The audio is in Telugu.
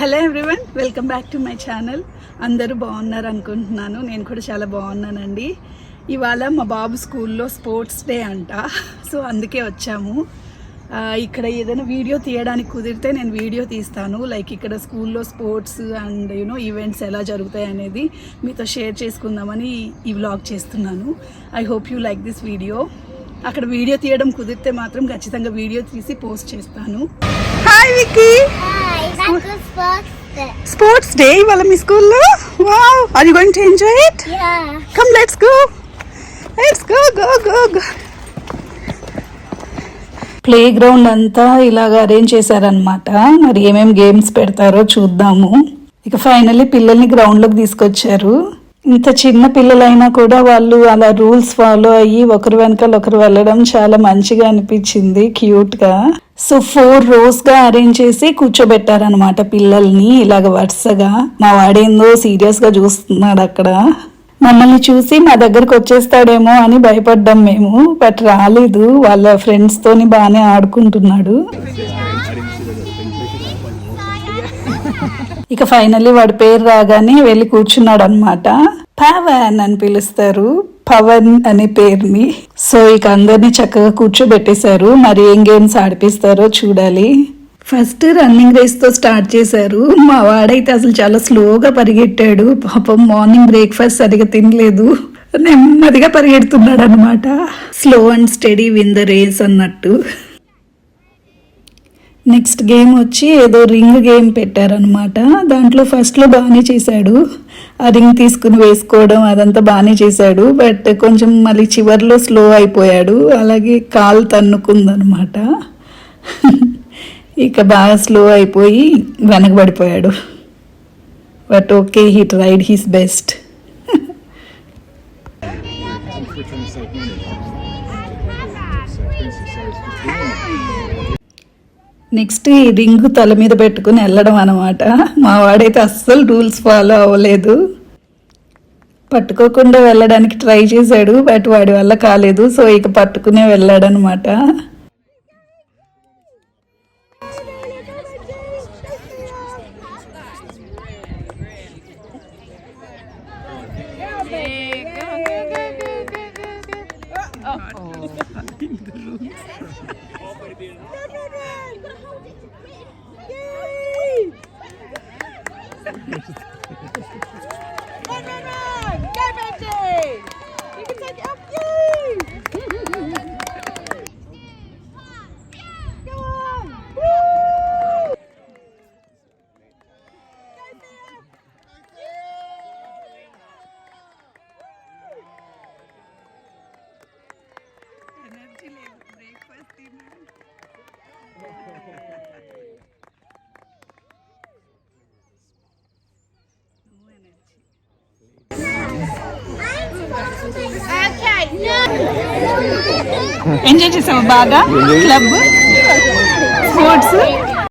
Hello everyone welcome back to my channel అందరూ బాగున్నారు అనుకుంటున్నాను. నేను కూడా చాలా బాగున్నానండి. ఇవాళ మా బాబు స్కూల్లో స్పోర్ట్స్ డే అంట. సో అందుకే వచ్చాము. ఇక్కడ ఏదైనా వీడియో తీయడానికి కుదిరితే నేను వీడియో తీస్తాను. లైక్ ఇక్కడ స్కూల్లో స్పోర్ట్స్ అండ్ యూనో ఈవెంట్స్ ఎలా జరుగుతాయి అనేది మీతో షేర్ చేసుకుందామని ఈ వ్లాగ్ చేస్తున్నాను. I hope you like this video అక్కడ వీడియో తీయడం కుదిరితే మాత్రం ఖచ్చితంగా వీడియో తీసి పోస్ట్ చేస్తాను. హాయ్ విక్కీ. స్పోర్ట్స్ డే ఇవాళ మీ స్కూల్లో? Wow are you going to enjoy it. Come let's go let's go go go go play ground అంతా ఇలాగ అరేంజ్ చేశారనమాట మరి ఏమేం గేమ్స్ పెడతారో చూద్దాము. ఇక ఫైనల్లీ పిల్లల్ని గ్రౌండ్లోకి తీసుకొచ్చారు. ఇంత చిన్న పిల్లలైనా కూడా వాళ్ళు అలా రూల్స్ ఫాలో అయ్యి ఒకరు వెనకాల ఒకరు వెళ్ళడం చాలా మంచిగా అనిపించింది క్యూట్గా సో ఫోర్ రోస్గా అరేంజ్ చేసి కూర్చోబెట్టారనమాట పిల్లల్ని ఇలాగ వరుసగా. మా వాడేందో సీరియస్గా చూస్తున్నాడు అక్కడ. మమ్మల్ని చూసి మా దగ్గరకు వచ్చేస్తాడేమో అని భయపడ్డాం మేము బట్ రాలేదు. వాళ్ళ ఫ్రెండ్స్ తోని బాగానే ఆడుకుంటున్నాడు. ఇక ఫైనల్లీ వాడి పేరు రాగానే వెళ్ళి కూర్చున్నాడు అనమాట పవన్ అని పిలుస్తారు. పవన్ అనే పేరుని. సో ఇక అందరినీ చక్కగా కూర్చోబెట్టేశారు. మరి ఏం గేమ్స్ ఆడిపిస్తారో చూడాలి. ఫస్ట్ రన్నింగ్ రేస్తో స్టార్ట్ చేశారు. మా వాడైతే అసలు చాలా స్లోగా పరిగెట్టాడు. పాపం మార్నింగ్ బ్రేక్ఫాస్ట్ సరిగా తినలేదు. నెమ్మదిగా పరిగెడుతున్నాడు అనమాట slow and steady win the race అన్నట్టు. నెక్స్ట్ గేమ్ వచ్చి ఏదో రింగ్ గేమ్ పెట్టారనమాట దాంట్లో ఫస్ట్లో బాగానే చేశాడు. ఆ రింగ్ తీసుకుని వేసుకోవడం అదంతా బాగానే చేశాడు. బట్ కొంచెం మళ్ళీ చివర్లో స్లో అయిపోయాడు. అలాగే కాలు తన్నుకుందనమాట ఇక బాగా స్లో అయిపోయి వెనకబడిపోయాడు. But okay he tried his best. Next ఈ రింగ్ తల మీద పెట్టుకుని వెళ్ళడం అనమాట మా వాడైతే అస్సలు రూల్స్ ఫాలో అవ్వలేదు. పట్టుకోకుండా వెళ్ళడానికి ట్రై చేశాడు బట్ వాడి వల్ల కాలేదు. సో ఇక పట్టుకునే వెళ్ళాడనమాట ఎంజాయ్ చేసావు బాగా? Club sports